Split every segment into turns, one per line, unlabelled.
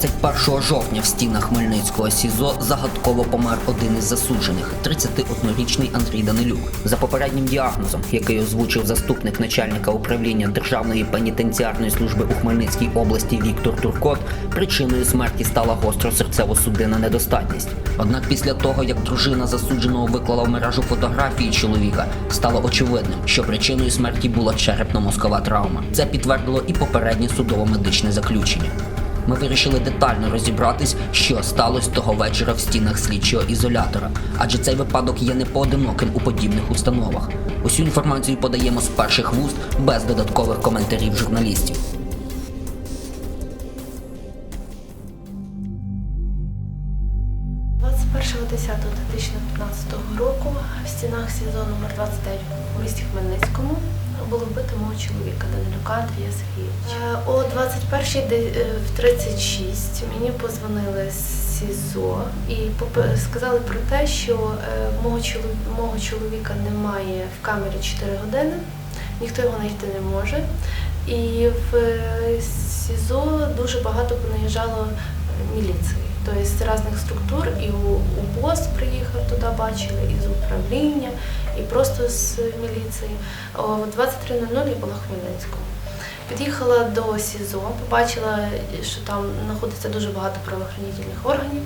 21 жовтня в стінах Хмельницького СІЗО загадково помер один із засуджених 31-річний Андрій Данилюк. За попереднім діагнозом, який озвучив заступник начальника управління Державної пенітенціарної служби у Хмельницькій області Віктор Туркот, причиною смерті стала гостро серцево-судинна недостатність. Однак після того, як дружина засудженого виклала в мережу фотографії чоловіка, стало очевидним, що причиною смерті була черепно-мозкова травма. Це підтвердило і попереднє судово-медичне заключення. Ми вирішили детально розібратись, що сталося того вечора в стінах слідчого ізолятора, адже цей випадок є не поодиноким у подібних установах. Усю інформацію подаємо з перших вуст без додаткових коментарів журналістів.
«21.10.2015 року в стінах СІЗО номер 29 у місті вбито мого чоловіка Данилюка Андрія Сергійовича. Е, О 21.36 мені позвонили з СІЗО і сказали про те, що е, мого чоловіка, немає в камері 4 години, ніхто його знайти не може. І в е, СІЗО дуже багато понаїжджало міліції. Тобто з різних структур, і у, УБОС приїхав туди, бачили, і з управління, і просто з міліції. О 23.00 я була в Хмельницькому. Під'їхала до СІЗО, побачила, що там знаходиться дуже багато правоохоронних органів,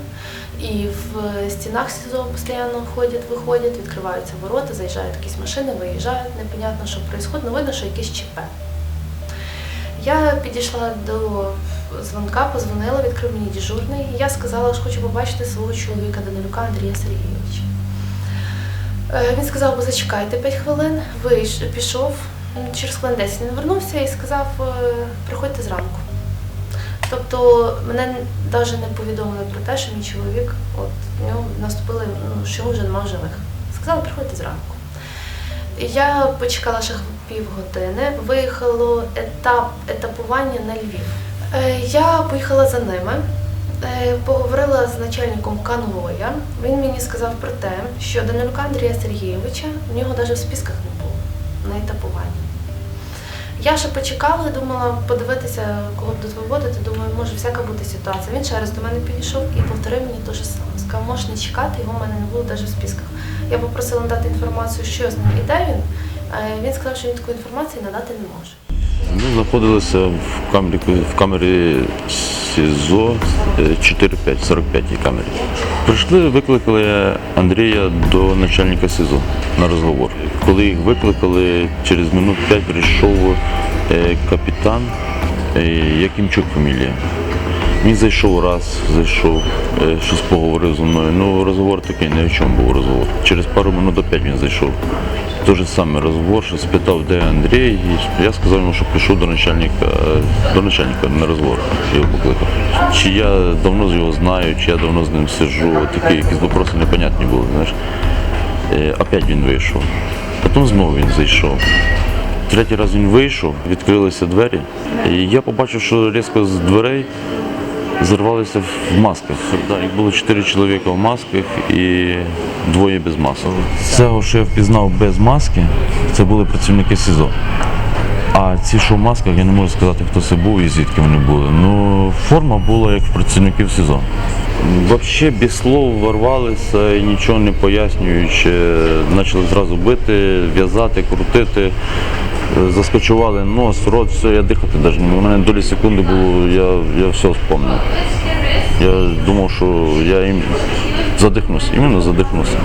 і в стінах СІЗО постійно ходять, виходять, відкриваються ворота, заїжджають якісь машини, виїжджають, непонятно, що відбувається, ну видно, що якесь ЧП. Я підійшла до дзвонка, позвонила, відкрив мені дежурний. І я сказала, що хочу побачити свого чоловіка Данилюка Андрія Сергійовича. Е, Він сказав, зачекайте 5 хвилин, вийш, пішов. Через хвилин 10 він вернувся і сказав, е, приходьте зранку. Тобто мене навіть не повідомили про те, що мій чоловік, от в нього наступили, ну, що вже немає живих. Сказали, приходьте зранку. Я почекала ще півгодини, виїхало етап етапування на Львів. Е, Я поїхала за ними, поговорила з начальником конвоя. Він мені сказав про те, що Данилюка Андрія Сергійовича в нього навіть в списках не було на етапуванні. Я ще почекала, думала подивитися, кого будуть виводити. Думаю, може всяка бути ситуація. Він ще раз до мене підійшов і повторив мені те ж саме. Сказав, можеш не чекати, його в мене не було навіть в списках. Я попросила надати інформацію, що з ним і де він. Е, Він сказав, що він такої інформації надати не може.
Ми знаходилися в камері, в камері СІЗО е, 4-5, 45 камері. Прийшли, викликали Андрія до начальника СІЗО на розговор. Коли їх викликали, через минут 5 прийшов е, капітан е, Якимчук фамілія. Він зайшов раз, зайшов, е, щось поговорив зі мною. Ну, розговор такий, ні в чому був розговор. Через пару минут опять він зайшов. Той же самий розговор, що спитав, де Андрій. І я сказав йому, що пішов до начальника, е, до начальника на розговор, його покликав. Чи я давно його знаю, чи я давно з ним сиджу, такі якісь вопроси непонятні були. Знаєш. Е, Опять він вийшов. Потім знову він зайшов. Третій раз він вийшов, відкрилися двері, і я побачив, що різко з дверей зірвалися в масках. Да, їх було чотири чоловіка в масках і двоє без масок. Цього, що я впізнав без маски, це були працівники СІЗО. А ці, що в масках, я не можу сказати, хто це був і звідки вони були. Ну, форма була як в працівників СІЗО. Взагалі без слов ворвалися і нічого не пояснюючи, почали зразу бити, в'язати, крутити. Заскочували нос, рот, все, я дихати навіть не. У мене долі секунди було, я, я все вспомнив. Я думав, що я їм задихнуся, іменно задихнувся.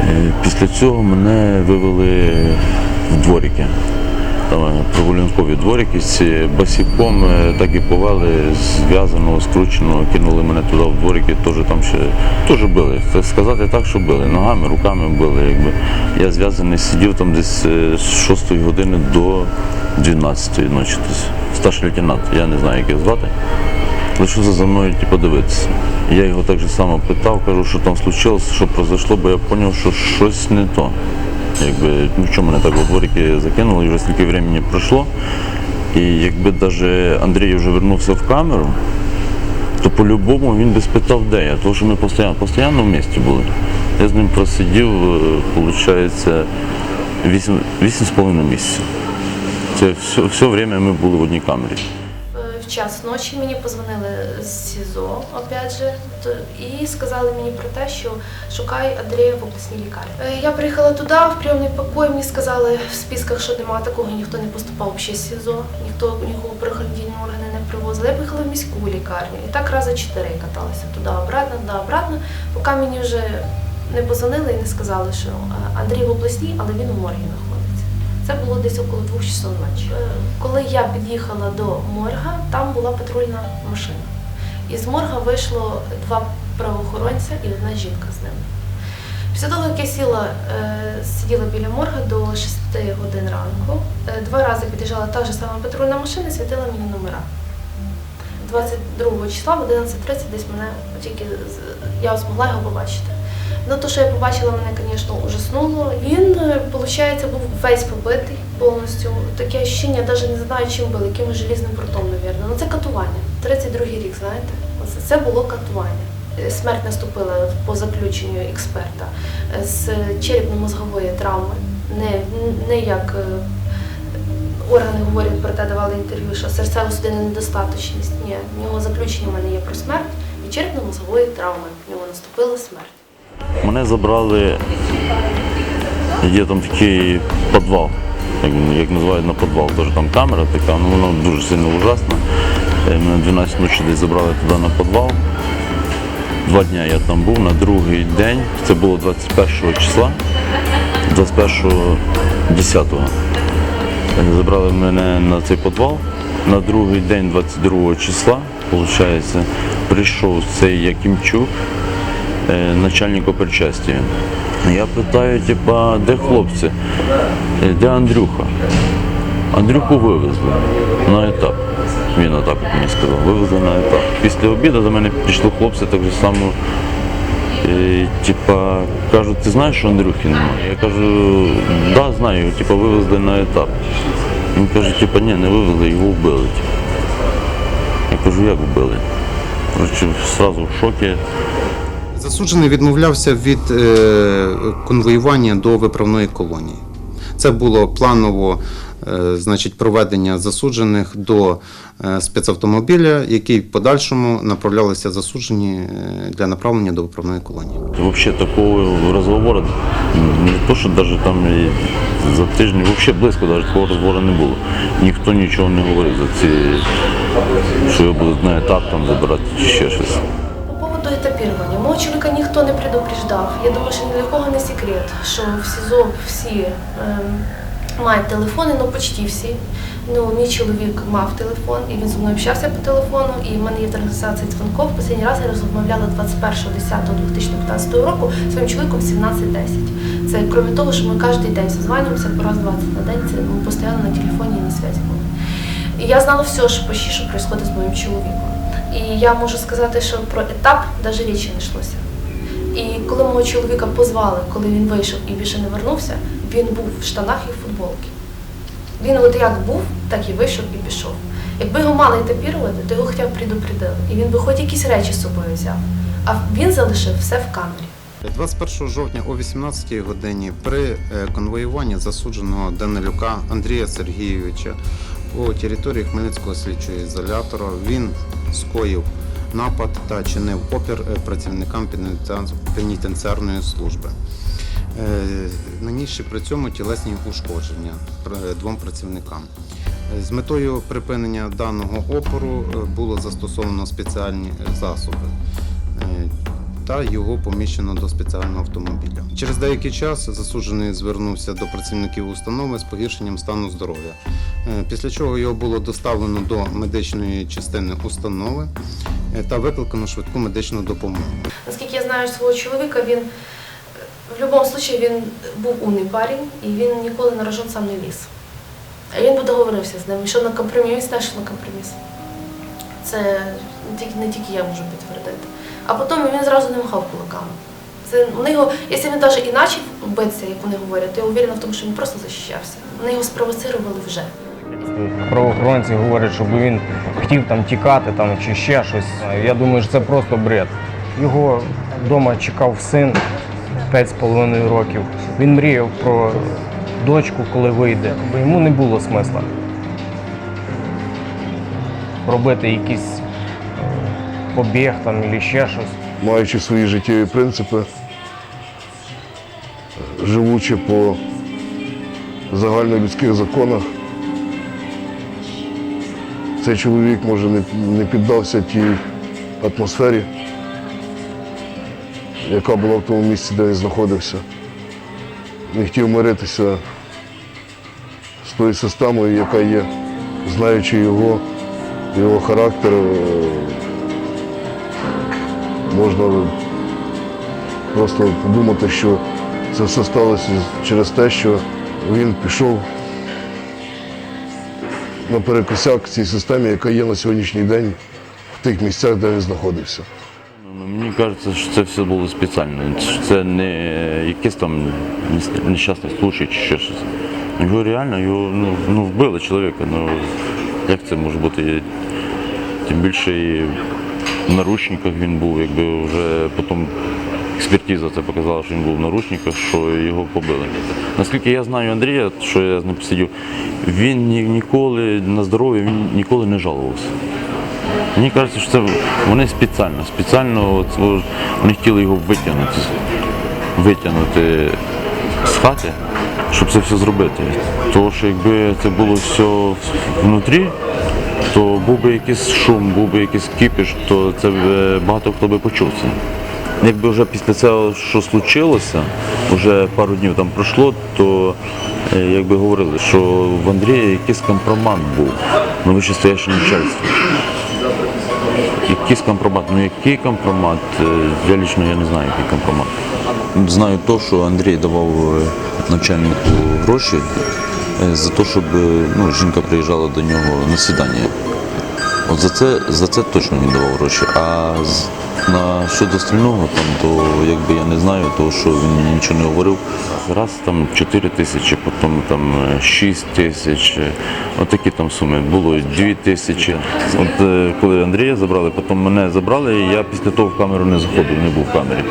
Е, Після цього мене вивели в дворики. Прогулянкові дворики з басіком е, так і повели, зв'язаного, скрученого, кинули мене туди в дворики, теж там ще теж били. Сказати так, що били. Ногами, руками били. Якби. Я зв'язаний сидів там десь е, з 6 години до 12 ночі. Старший лейтенант, я не знаю, як його звати. Лишився за мною типу, дивитися. Я його так же само питав, кажу, що там случилось, що произошло, бо я зрозумів, що щось не то. Якби, ну що мене так у закинули, і вже стільки времени пройшло. І якби навіть Андрій вже вернувся в камеру, то по-любому він би спитав, де я, тому що ми постійно, постійно в місті були. Я з ним просидів, виходить, 8,5 місяців. Це все, все время ми були в одній камері.
Е, В час ночі мені позвонили з СІЗО, опять же, і сказали мені про те, що шукай Андрія в обласній лікарні. Е, Я приїхала туди, в прийомний покой, мені сказали в списках, що немає такого, ніхто не поступав взагалі з СІЗО, ніхто нікого правоохоронні органи не привозили. Я поїхала в міську лікарню. І так рази чотири каталася туди, обратно, туди, обратно, поки мені вже не позвонили і не сказали, що е, Андрій в обласній, але він у моргі знаходиться. Це було десь около двох часов ночі. Е, Коли я під'їхала до морга, там була патрульна машина. Із морга вийшло два правоохоронця і одна жінка з ними. Після того, як я сіла, е, сиділа біля морга до 6 годин ранку, е, два рази під'їжджала та ж сама патрульна машина і світила мені номера. 22 числа в 11.30 десь мене тільки я змогла його побачити. Ну, то, що я побачила, мене, звісно, ужаснуло. Він, виходить, був весь побитий повністю. Таке ощущення, навіть не знаю, чим били, якимось желізним прутом, мабуть. Ну це катування. 32-й рік, знаєте. Це було катування. Е, Смерть наступила по заключенню експерта е, з черепно-мозгової травми. Не, не як е, органи говорять про те, давали інтерв'ю, що серцево-судинна недостаточність. Ні, в нього заключення в мене є про смерть і черепно-мозгової травми. В нього наступила смерть.
Мене забрали, є там такий підвал, як, як називають на підвал, теж там камера така, ну воно дуже сильно ужасно. Мене 12 ночі десь забрали туди на підвал. Два дні я там був, на другий день, це було 21 числа, 21 10-го. Е, Забрали мене на цей підвал. На другий день, 22 числа, виходить, прийшов цей Якимчук, е, начальник опричастя. Я питаю, типа, де хлопці? Е, Де Андрюха? Андрюху вивезли на етап. Він отак от мені сказав, вивезли на етап. Після обіду до мене прийшли хлопці так же само. е, Типа, кажуть, ти знаєш, що Андрюхи немає? Я кажу, да, знаю, типа вивезли на етап. Він каже, типа, ні, не вивезли, його вбили. Я кажу, як вбили? Коротше, одразу в шокі.
Засуджений відмовлявся від е, конвоювання до виправної колонії. Це було планово е, значить, проведення засуджених до е, спецавтомобіля, який в подальшому направлялися засуджені для направлення до виправної колонії.
Вообще такого разговора, не то, що даже там за тиждень, вообще близько даже такого розговору не було. Ніхто нічого не говорив за ці, що його будуть на етап там забирати чи ще щось.
Поводу етапірування, мого чоловіка ніхто не предупреждав. Я думаю, що ні для кого не секрет, що в СІЗО всі ем, мають телефони, ну почти всі. Ну, мій чоловік мав телефон, і він зі мною общався по телефону, і в мене є трансляція дзвінків. Останній раз я розмовляла 21.10.2015 року своїм чоловіком в 17.10. Це крім того, що ми кожен день созванюємося по раз 20 на день, це ми постійно на телефоні і на зв'язку. І я знала все, що почти, що відбувається з моїм чоловіком. І я можу сказати, що про етап навіть річі не йшлося. І коли мого чоловіка позвали, коли він вийшов і більше не вернувся, він був в штанах і в футболці. Він от як був, так і вийшов і пішов. Якби його мали етапірувати, то його хоча б предупредили. І він би хоч якісь речі з собою взяв. А він залишив все в камері.
21 жовтня о 18 годині при е, конвоюванні засудженого Данилюка Андрія Сергійовича по території Хмельницького слідчого ізолятора він скоїв напад та чинив опір е, працівникам пенітенціарної служби. Е, Нанісши при цьому тілесні ушкодження двом працівникам. Е, З метою припинення даного опору е, було застосовано спеціальні е, засоби. Та його поміщено до спеціального автомобіля. Через деякий час засуджений звернувся до працівників установи з погіршенням стану здоров'я. Е, Після чого його було доставлено до медичної частини установи е, та викликано швидку медичну допомогу.
Наскільки я знаю свого чоловіка, він е, в будь-якому випадку він був умний парень і він ніколи на рожон сам не ліз. Він би договорився з ним, йшов на компроміс, що на компроміс. Це не тільки, я можу підтвердити. А потім він зразу не махав кулаками. Це вони його, якщо він навіть іначе биться, як вони говорять, то я уверена в тому, що він просто захищався. Вони його спровоцирували вже.
Правоохоронці говорять, щоб він хотів там тікати там, чи ще щось. Я думаю, що це просто бред. Його вдома чекав син 5,5 років. Він мріяв про дочку, коли вийде, бо йому не було смисла. Робити якийсь е, побіг там або ще щось.
маючи свої життєві принципи, живучи по загальнолюдських законах, цей чоловік може не, не піддався тій атмосфері, яка була в тому місці, де він знаходився. Не хотів миритися з тою системою, яка є, знаючи його, його характер. е, можна просто подумати, що це все сталося через те, що він пішов наперекосяк цій системі, яка є на сьогоднішній день в тих місцях, де він знаходився.
Ну, Мені кажеться, що це все було спеціально. Це не якийсь там нещасний случай чи щось. Його реально його, ну, ну, вбили чоловіка. Ну, як це може бути? Тим більше і в наручниках він був, якби вже потім експертиза це показала, що він був в наручниках, що його побили. Наскільки я знаю Андрія, що я з ним посидів, він ні- ніколи на здоров'я він ніколи не жалувався. Мені кажеться, що це вони спеціально, спеціально вони хотіли його витягнути, витягнути з хати, щоб це все зробити. Тому що якби це було все внутрі, то був би якийсь шум, був би якийсь кіпіш, то це б, е, багато хто би почув це. Якби вже після цього, що случилося, вже пару днів там пройшло, то е, якби говорили, що в Андрія якийсь компромат був на вищестояще начальство. Якийсь компромат. Ну який компромат? Е, Я лично я не знаю, який компромат.
Знаю то, що Андрій давав начальнику гроші е, за те, щоб е, ну, жінка приїжджала до нього на свідання. От за це, за це точно він давав гроші. А на щодо остального, там, то якби я не знаю, то що він нічого не говорив.
Раз там 4 тисячі, потім там е, 6 тисяч, отакі там суми. Було 2 тисячі. От е, коли Андрія забрали, потім мене забрали, і я після того в камеру не заходив, не був в камері.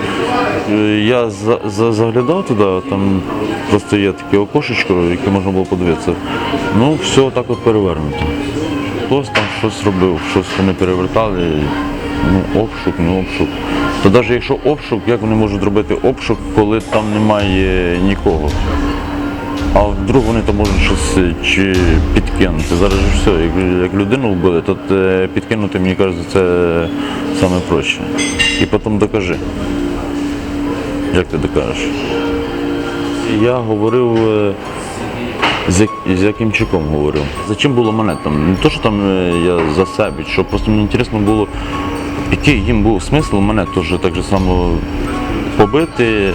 Е, Я за, за, заглядав туди, там просто є таке окошечко, яке можна було подивитися. Ну, все так от перевернуто. Хтось там щось робив, щось вони перевертали. Ну, обшук, не обшук. То навіть якщо обшук, як вони можуть зробити обшук, коли там немає нікого? А вдруг вони там можуть щось е, чи підкинути. Зараз же все, як, як людину вбили, то е, підкинути, мені кажеться, це саме проще. І потім докажи. Як ти докажеш? Я говорив е, з, як- з Якимчуком говорив. Зачем було мене там? Не то, що там е, я за себе, що просто мені цікаво було, який їм був смисл мене теж так же само побити,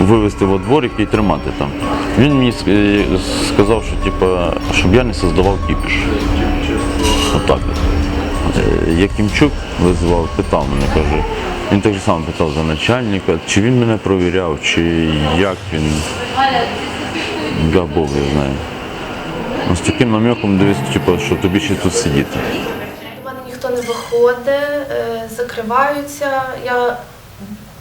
вивезти во дворик і тримати там. Він мені е, сказав, що типа, щоб я не создавав кіпіш. Отак. от. Е, Якимчук визивав, питав мене, каже. Він так же само питав за начальника, чи він мене провіряв, чи як він. Да, Бог я знаю. Ну, з таким намеком дивись, типу, що тобі ще тут сидіти.
До мене ніхто не виходить, е, закриваються. Я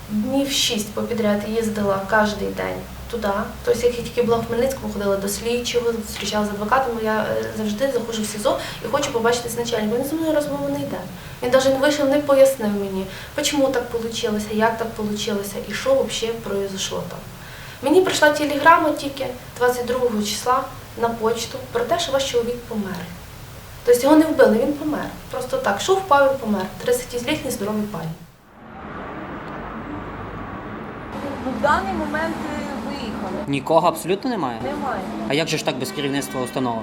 днів шість попідряд їздила кожен день туди. Тобто, як я тільки була в Хмельницькому, ходила до слідчого, зустрічала з адвокатом, я е, завжди заходжу в СІЗО і хочу побачити з начальником. Він зі мною розмови не йде. Він навіть не вийшов, не пояснив мені, чому так вийшло, як так вийшло і що взагалі произошло там. Мені прийшла телеграма тільки 22 числа на почту про те, що ваш чоловік помер. Тобто його не вбили, він помер. Просто так, що впав і помер. 30-літній здоровий.
Ну, в даний момент виїхали.
Нікого абсолютно немає.
Немає.
А як же ж так без керівництва установи?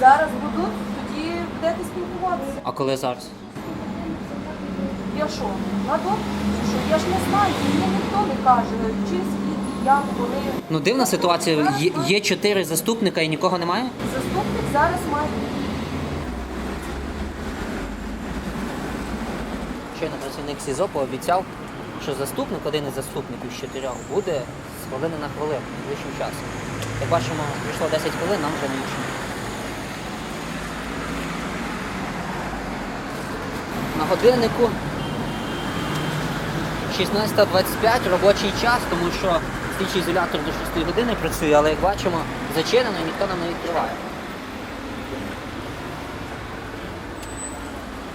Зараз будуть, тоді будете спілкуватися.
А коли зараз?
Я що? На допит? Що? Я ж не знаю, мені ніхто не каже, чи скільки, як, коли.
Ну дивна ситуація. Є, є чотири заступника і нікого немає?
Заступник зараз має.
Щойно працівник СІЗО пообіцяв, що заступник, один із заступників з чотирьох, буде з хвилини на хвилину вищим часом. Як бачимо, пройшло 10 хвилин, нам вже не нічого. На годиннику 16.25 робочий час, тому що слідчий ізолятор до 6 години працює, але як бачимо, зачинено ніхто нам не відкриває.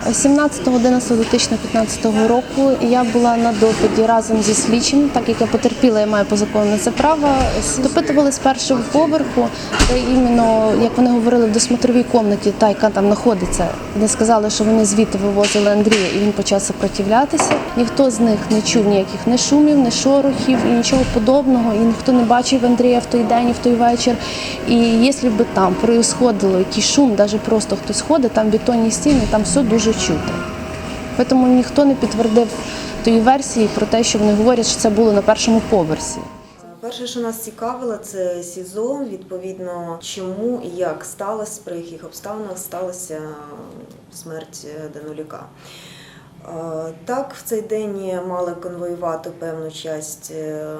17.11.2015 року я була на допиті разом зі слідчим, так як я потерпіла, я маю по це право. Допитували з першого поверху, де іменно, як вони говорили, в досмотровій кімнаті, та яка там знаходиться. Вони сказали, що вони звідти вивозили Андрія, і він почав сопротивлятися. Ніхто з них не чув ніяких не шумів, не шорохів і нічого подобного. І ніхто не бачив Андрія в той день, і в той вечір. І якщо б там происходило якийсь шум, навіть просто хтось ходить, там бетонні стіни, там все дуже чути. Тому ніхто не підтвердив тої версії про те, що вони говорять, що це було на першому поверсі.
Перше, що нас цікавило, це СІЗО. Відповідно, чому і як сталося, при яких обставинах сталася смерть Дануліка. Так, в цей день мали конвоювати певну часть е,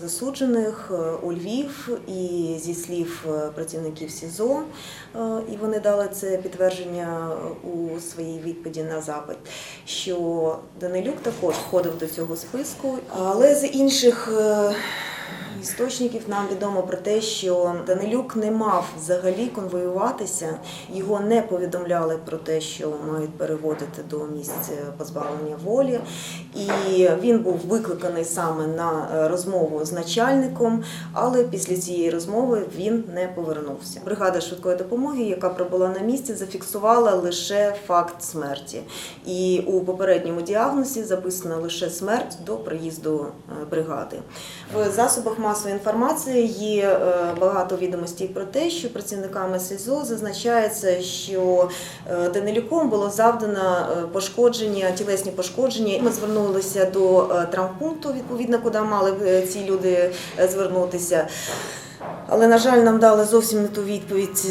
засуджених е, у Львів і зі слів е, працівників СІЗО, і вони дали це підтвердження у своїй відповіді на запит, що Данилюк також входив до цього списку, але з інших істочників нам відомо про те, що Данилюк не мав взагалі конвоюватися, його не повідомляли про те, що мають переводити до місць позбавлення волі. І він був викликаний саме на розмову з начальником, але після цієї розмови він не повернувся. Бригада швидкої допомоги, яка прибула на місці, зафіксувала лише факт смерті. І у попередньому діагнозі записана лише смерть до приїзду е, бригади. В засобах масової інформації є е, багато відомостей про те, що працівниками СІЗО зазначається, що е, Данилюком було завдано е, пошкодження, тілесні пошкодження. Ми звернулися до е, травмпункту, відповідно, куди мали б е, ці люди е, звернутися. Але, на жаль, нам дали зовсім не ту відповідь.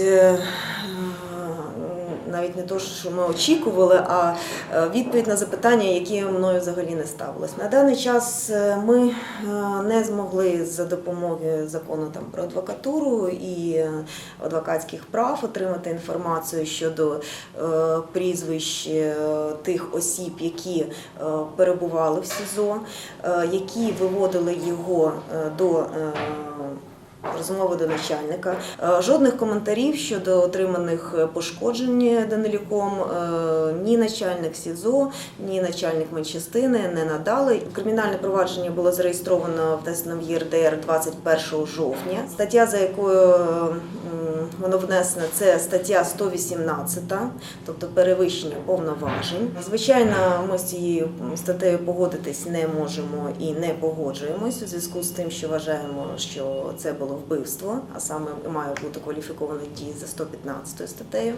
Навіть не те, що ми очікували, а е, відповідь на запитання, які мною взагалі не ставилось. На даний час е, ми е, не змогли за допомогою закону там про адвокатуру і адвокатських прав отримати інформацію щодо прізвищ тих осіб, які перебували в СІЗО, які виводили його до. Розмови до начальника. Е, Жодних коментарів щодо отриманих пошкоджень Данилюком е, ні начальник СІЗО, ні начальник медчастини не надали. Кримінальне провадження було зареєстровано в ТСНВ ЄРДР 21 жовтня. Стаття, за якою воно внесено, це стаття 118, тобто перевищення повноважень. Звичайно, ми з цією статтею погодитись не можемо і не погоджуємось у зв'язку з тим, що вважаємо, що це було вбивство, а саме має бути кваліфіковані дії за 115 статтею.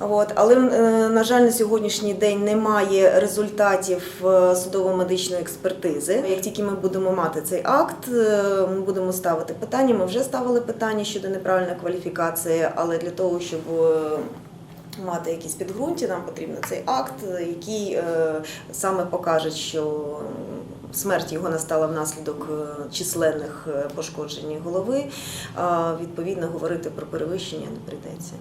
От, але е, на жаль, на сьогоднішній день немає результатів е, судово-медичної експертизи. Як тільки ми будемо мати цей акт, е, ми будемо ставити питання. Ми вже ставили питання щодо неправильної кваліфікації, але для того, щоб е, мати якісь підґрунті, нам потрібен цей акт, який е, саме покаже, що смерть його настала внаслідок е, численних пошкоджень голови. Відповідно, говорити про перевищення не прийдеться.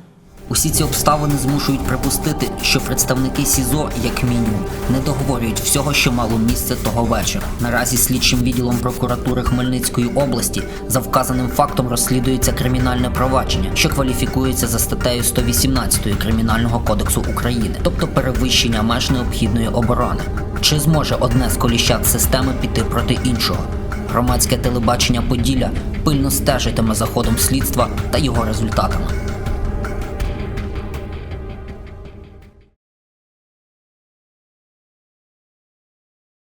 Усі ці обставини змушують припустити, що представники СІЗО, як мінімум, не договорюють всього, що мало місце того вечора. Наразі слідчим відділом прокуратури Хмельницької області за вказаним фактом розслідується кримінальне провадження, що кваліфікується за статтею 118 Кримінального кодексу України, тобто перевищення меж необхідної оборони. Чи зможе одне з коліщат системи піти проти іншого? Громадське телебачення Поділля пильно стежитиме за ходом слідства та його результатами.